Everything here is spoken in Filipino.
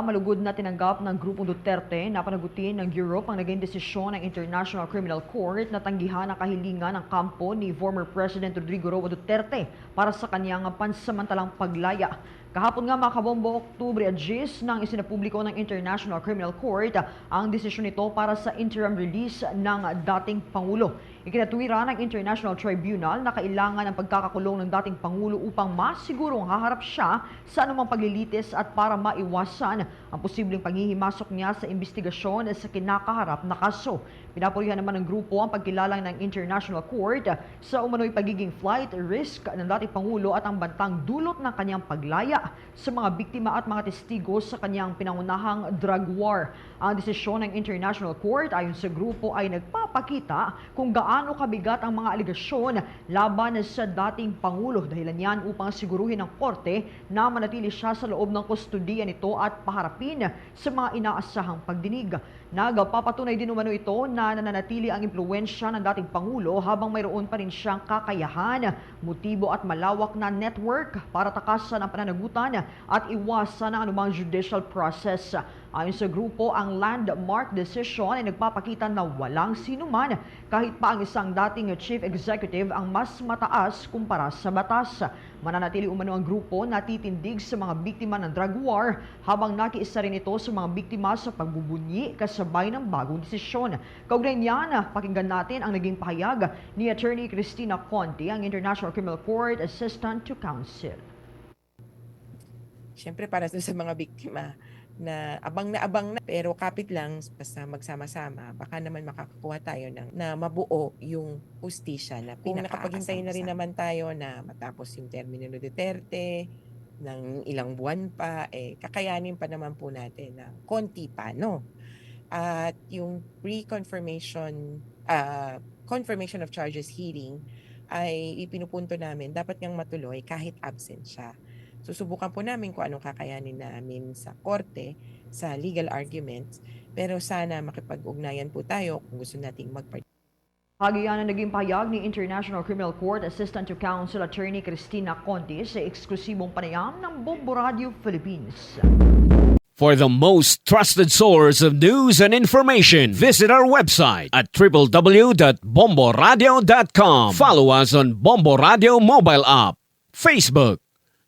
Malugod na tinanggap ng Grupong Duterte na panagutin ng Europe ang naging desisyon ng International Criminal Court na tanggihan ang kahilingan ng kampo ni former President Rodrigo Roa Duterte para sa kanyang pansamantalang paglaya. Kahapon nga mga kabombo, Oktubre 10 nang isinapubliko ng International Criminal Court ang desisyon nito para sa interim release ng dating Pangulo. Ikinatuwira ng International Tribunal na kailangan ng pagkakakulong ng dating Pangulo upang masigurong haharap siya sa anumang paglilitis at para maiwasan ang posibleng panghihimasok niya sa investigasyon sa kinakaharap na kaso. Pinapurihan naman ng grupo ang pagkilalang ng International Court sa umano'y pagiging flight risk ng dating Pangulo at ang bantang dulot ng kanyang paglaya sa mga biktima at mga testigo sa kanyang pinangunahang drug war. Ang desisyon ng International Court ayon sa grupo ay nagpapakita kung gaano kabigat ang mga aligasyon laban sa dating Pangulo. Dahilan yan upang siguruhin ng korte na manatili siya sa loob ng kustudiya nito at paharapin sa mga inaasahang pagdinig. Nagpapatunay din umano ito na nananatili ang impluensya ng dating Pangulo habang mayroon pa rin siyang kakayahan, motibo at malawak na network para takasan ang pananagutan at iwasan ang anumang judicial process. Ayon sa grupo, ang landmark decision ay nagpapakita na walang sinuman kahit pa ang isang dating chief executive ang mas mataas kumpara sa batas. Mananatili umano ang grupo na titindig sa mga biktima ng drug war habang nakiisa rin ito sa mga biktima sa pagbubunyi kasabay ng bagong desisyon. Kaugnay niyan, pakinggan natin ang naging pahayag ni Attorney Christina Conti, ang International Criminal Court Assistant to Counsel. Siyempre para sa mga biktima na abang na abang na pero kapit lang basta magsama-sama baka naman makakakuha tayo ng na mabuo yung hustisya na kung nakapaghintay na rin naman tayo na matapos yung termino ni Duterte ng ilang buwan pa eh kakayanin pa naman po natin na konti pa no? At yung pre-confirmation uh, confirmation of charges hearing ay ipinupunto namin dapat ngang matuloy kahit absent siya susubukan po namin kung anong kakayanin namin sa korte, sa legal arguments, pero sana makipag-ugnayan po tayo kung gusto nating mag Hagiyan na naging pahayag ni International Criminal Court Assistant to Counsel Attorney Christina Conti sa eksklusibong panayam ng Bombo Radio Philippines. For the most trusted source of news and information, visit our website at www.bomboradio.com. Follow us on Bombo Radio mobile app, Facebook,